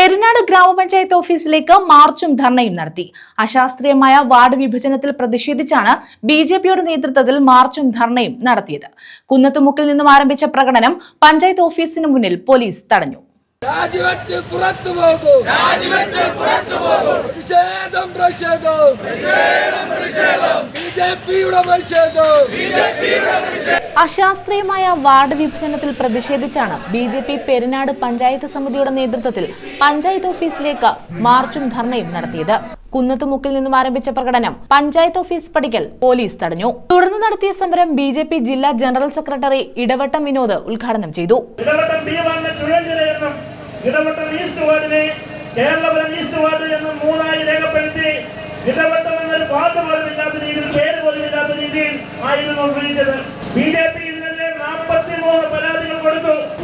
പെരിനാട് ഗ്രാമപഞ്ചായത്ത് ഓഫീസിലേക്ക് മാർച്ചും ധർണയും നടത്തി. അശാസ്ത്രീയമായ വാർഡ് വിഭജനത്തിൽ പ്രതിഷേധിച്ചാണ് ബി ജെ പിയുടെ നേതൃത്വത്തിൽ മാർച്ചും ധർണയും നടത്തിയത്. കുന്നത്തുമുക്കിൽ നിന്നും ആരംഭിച്ച പ്രകടനം പഞ്ചായത്ത് ഓഫീസിന് മുന്നിൽ പോലീസ് തടഞ്ഞു. പ്രതിഷേധം. ബി ജെ പിയുടെ അശാസ്ത്രീയമായ വാർഡ് വിഭജനത്തിൽ പ്രതിഷേധിച്ചാണ് B J P Perinad panchayat സമിതിയുടെ നേതൃത്വത്തിൽ പഞ്ചായത്ത് ഓഫീസിലേക്ക് മാർച്ചും ധർണയും നടത്തിയത്. കുന്നത്തുമുക്കിൽ നിന്നും ആരംഭിച്ച പ്രകടനം പഞ്ചായത്ത് ഓഫീസ് പടിക്കൽ പോലീസ് തടഞ്ഞു. തുടർന്ന് നടത്തിയ സമരം ബി ജെ പി ജില്ലാ ജനറൽ സെക്രട്ടറി ഇടവട്ടം വിനോദ് ഉദ്ഘാടനം ചെയ്തു. ഇടവട്ടം എന്നൊരു വാർഡ് പോലും രീതിയിൽ പേര് പോലും ഇല്ലാത്ത രീതിയിൽ ആയിരുന്നു ഉപയോഗിച്ചത്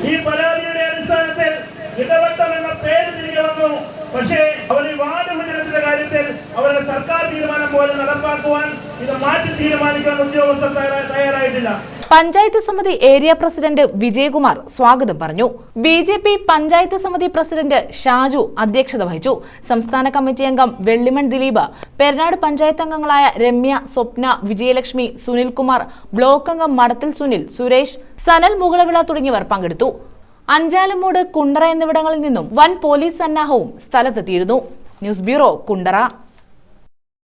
ഈ പരാതിയുടെ അടിസ്ഥാനത്തിൽ ഇടവട്ടം എന്ന പേര് തിരികെ വന്നു. പക്ഷേ അവർ ഈ വാർഡ് വിഭജനത്തിന്റെ കാര്യത്തിൽ അവരുടെ സർക്കാർ തീരുമാനം പോലെ നടപ്പാക്കുവാൻ ഇത് മാറ്റി തീരുമാനിക്കാൻ ഉദ്യോഗസ്ഥർ തയ്യാറാ- തയ്യാറായിട്ടില്ല പഞ്ചായത്ത് സമിതി ഏരിയ പ്രസിഡന്റ് വിജയകുമാർ സ്വാഗതം പറഞ്ഞു. ബി ജെ പി പഞ്ചായത്ത് സമിതി പ്രസിഡന്റ് ഷാജു അധ്യക്ഷത വഹിച്ചു. സംസ്ഥാന കമ്മിറ്റി അംഗം വെള്ളിമൺ ദിലീപ് പെരുന്നാട് പഞ്ചായത്ത് അംഗങ്ങളായ രമ്യ സ്വപ്ന വിജയലക്ഷ്മി സുനിൽകുമാർ ബ്ലോക്ക് അംഗം മടത്തിൽ സുനിൽ സുരേഷ് സനൽ മുകളവിള തുടങ്ങിയവർ പങ്കെടുത്തു. അഞ്ചാലമൂട് കുണ്ടറ എന്നിവിടങ്ങളിൽ നിന്നും വൻ പോലീസ് സന്നാഹവും സ്ഥലത്തെത്തിയിരുന്നു. News bureau Kundara.